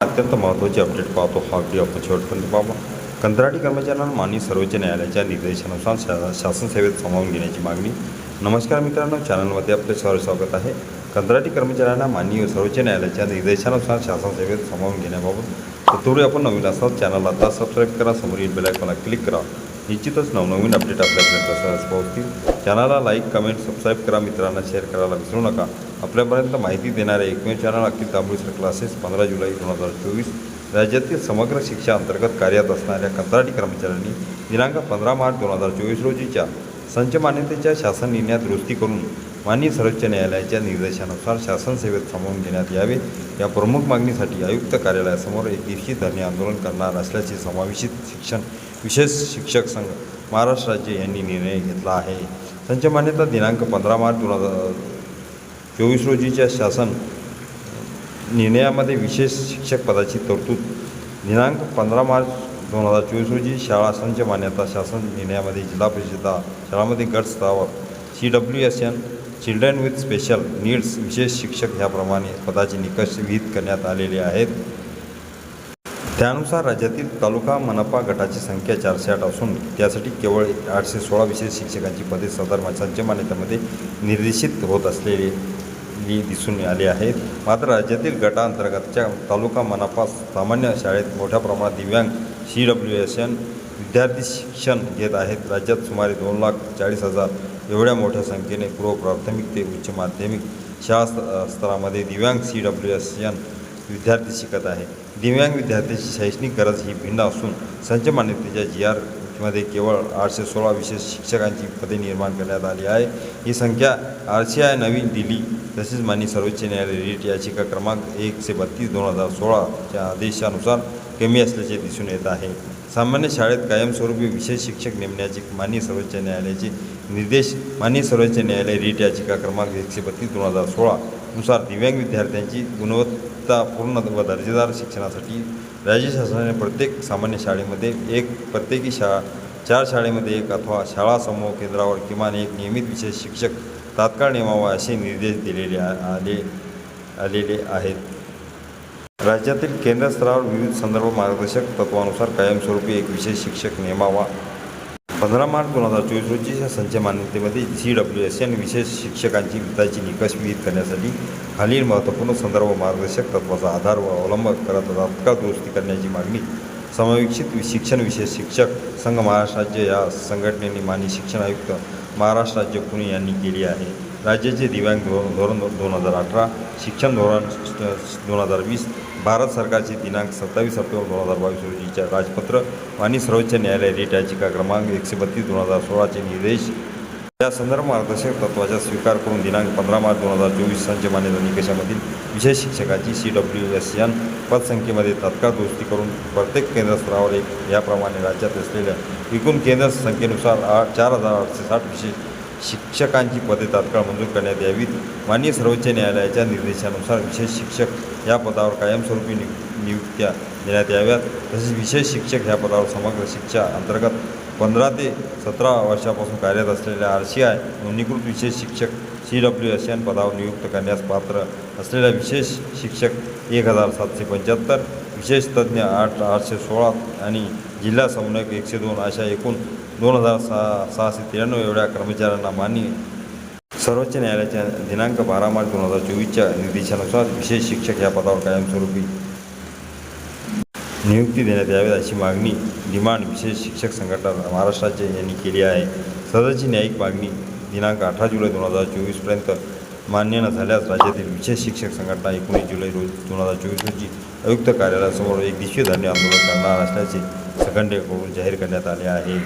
अत्यंत महत्त्वाची अपडेट पाहतो हा व्हिडिओ आपण शेवटपर्यंत पाहा. कंत्राटी कर्मचाऱ्यांना माननीय सर्वोच्च न्यायालयाच्या निर्देशानुसार शा शासन सेवेत सामावून घेण्याची मागणी. नमस्कार मित्रांनो चॅनलमध्ये आपले सहर्ष स्वागत आहे. कंत्राटी कर्मचाऱ्यांना माननीय सर्वोच्च न्यायालयाच्या निर्देशानुसार शासन सेवेत सामावून घेण्याबाबत. तत्पूर्वी आपण नवीन असाल चॅनलला आता सबस्क्राईब करा समोरील बेल आयकॉनला क्लिक करा. निश्चितच नवनवीन अपडेट आपल्यापर्यंत सहज पोहोचतील. चॅनलला लाईक कमेंट सबस्क्राईब करा मित्रांना शेअर करायला विसरू नका. आपल्यापर्यंत माहिती देणारे एकमेव चॅनल अखिल तांबळीसर क्लासेस पंधरा जुलै दोन हजार चोवीस. राज्यातील समग्र शिक्षा अंतर्गत कार्यरत असणाऱ्या कंत्राटी कर्मचाऱ्यांनी दिनांक पंधरा मार्च दोन हजार चोवीस रोजीच्या संच मान्यतेच्या शासन निर्णयात दुरुस्ती करून माननीय सर्वोच्च न्यायालयाच्या निर्देशानुसार शासन सेवेत सामावून घेण्यात यावे. या प्रमुख मागणीसाठी आयुक्त कार्यालयासमोर एक दिवशी धरणे आंदोलन करणार असल्याचे समावेशित शिक्षण विशेष शिक्षक संघ महाराष्ट्र राज्य यांनी निर्णय घेतला आहे. संच मान्यता दिनांक पंधरा मार्च दोन हजार चोवीस रोजीच्या शासन निर्णयामध्ये विशेष शिक्षक पदाची तरतूद. दिनांक पंधरा मार्च दोन हजार चोवीस रोजी शाळा संच मान्यता शासन निर्णयामध्ये जिल्हा परिषदा शाळामध्ये गट स्तरावर C W S N children with special needs विशेष शिक्षक ह्याप्रमाणे पदाचे निकष विहित करण्यात आलेले आहेत. त्यानुसार राज्यातील तालुका मनपा गटाची संख्या चारशे आठ असून त्यासाठी केवळ आठशे सोळा विशेष शिक्षकांची पदे सदर संच मान्यतेमध्ये निर्देशित होत असलेली दिसून आले आहेत. मात्र राज्यातील गटांतर्गतच्या तालुका मनपा सामान्य शाळेत मोठ्या प्रमाणात दिव्यांग सी डब्ल्यू एस एन विद्यार्थी शिक्षण घेत आहेत. राज्यात सुमारे दोन लाख चाळीस हजार एवढ्या मोठ्या संख्येने पूर्व प्राथमिक ते उच्च माध्यमिक शाळा स्तरामध्ये दिव्यांग सी डब्ल्यू एस एन विद्यार्थी शिकत आहे. दिव्यांग विद्यार्थ्यांची शैक्षणिक गरज ही भिन्न असून संच मान्यतेच्या जी आरमध्ये केवळ आठशे सोळा विशेष शिक्षकांची पदे निर्माण करण्यात आली आहे. ही संख्या आर सी आय नवी दिल्ली तसेच मान्य सर्वोच्च न्यायालय रिट याचिका क्रमांक एकशे बत्तीस दोन हजार सोळाच्या आदेशानुसार कमी असल्याचे दिसून येत आहे. सामान्य शाळेत कायमस्वरूपी विशेष शिक्षक नेमण्याचे माननीय सर्वोच्च न्यायालयाचे निर्देश माननीय सर्वोच्च न्यायालय रीट याचिका क्रमांक एकशे बत्तीस दोन हजार सोळा नुसार दिव्यांग विद्यार्थ्यांची गुणवत्तापूर्ण व दर्जेदार शिक्षणासाठी राज्य शासनाने प्रत्येक सामान्य शाळेमध्ये एक प्रत्येकी शाळा चार शाळेमध्ये एक अथवा शाळा समूह केंद्रावर किमान एक नियमित विशेष शिक्षक तात्काळ नेमावा असे निर्देश दिलेले आ- आले आलेले आहेत. राज्यातील केंद्र स्तरावर विविध संदर्भ मार्गदर्शक तत्वानुसार कायमस्वरूपी एक विशेष शिक्षक नेमावा. पंधरा मार्च दोन हजार चोवीस रोजीच्या संच मान्यतेमध्ये सी डब्ल्यू एस एन विशेष शिक्षकांची वित्ताची निकष विहित करण्यासाठी खालील महत्त्वपूर्ण संदर्भ मार्गदर्शक तत्वाचा आधार व अवलंब करत तात्काळ दुरुस्ती करण्याची मागणी समावेशित शिक्षण विशेष शिक्षक संघ महाराष्ट्र राज्य या संघटनेने माननीय शिक्षण आयुक्त महाराष्ट्र राज्य पुणे यांनी केली आहे. राज्याचे दिव्यांग धोरण धोरण दोन हजार अठरा शिक्षण धोरण दोन हजार वीस भारत सरकारचे दिनांक सत्तावीस सप्टेंबर दोन हजार बावीस रोजीच्या राजपत्र आणि सर्वोच्च न्यायालय रेट याचिका क्रमांक एकशे बत्तीस दोन हजार सोळाचे निर्देश या संदर्भ मार्गदर्शक तत्वाचा स्वीकार करून दिनांक पंधरा मार्च दोन हजार चोवीस संच मान्यता निकषामधील विशेष शिक्षकाची सी डब्ल्यू एस एन पदसंख्येमध्ये तात्काळ दुरुस्ती करून प्रत्येक केंद्रस्तरावर एक याप्रमाणे राज्यात असलेल्या एकूण केंद्र संख्येनुसार आठ चार हजार आठशे साठ विशेष शिक्षकांची पदे तात्काळ मंजूर करण्यात यावीत. माननीय सर्वोच्च न्यायालयाच्या निर्देशानुसार विशेष शिक्षक या पदावर कायमस्वरूपी नि नियुक्त्या देण्यात याव्यात. तसेच विशेष शिक्षक ह्या पदावर समग्र शिक्षा अंतर्गत पंधरा ते सतरा वर्षापासून कार्यरत असलेल्या आर सी आय नोंदणीकृत विशेष शिक्षक सी डब्ल्यू एस एन पदावर नियुक्त करण्यास पात्र असलेल्या विशेष शिक्षक एक हजार सातशे पंच्याहत्तर विशेष तज्ज्ञ आठ आठशे सोळा आणि जिल्हा समन्वयक एकशे दोन अशा एकूण दोन हजार सहा सहाशे त्र्याण्णव एवढ्या कर्मचाऱ्यांना मान्य सर्वोच्च न्यायालयाच्या दिनांक बारा मार्च दोन हजार चोवीसच्या निर्देशानुसार विशेष शिक्षक या पदावर कायमस्वरूपी नियुक्ती देण्यात यावी अशी मागणी डिमांड विशेष शिक्षक संघटना महाराष्ट्राचे यांनी केली आहे. सदरची न्यायिक मागणी दिनांक अठरा जुलै दोन हजार चोवीसपर्यंत मान्य न झाल्यास राज्यातील विशेष शिक्षक संघटना एकोणीस जुलै रोज दोन हजार चोवीस रोजी आयुक्त कार्यालयासमोर एक दिवसीय धरणे आंदोलन करणार असल्याचे संघटनेकडून जाहीर करण्यात आले आहे.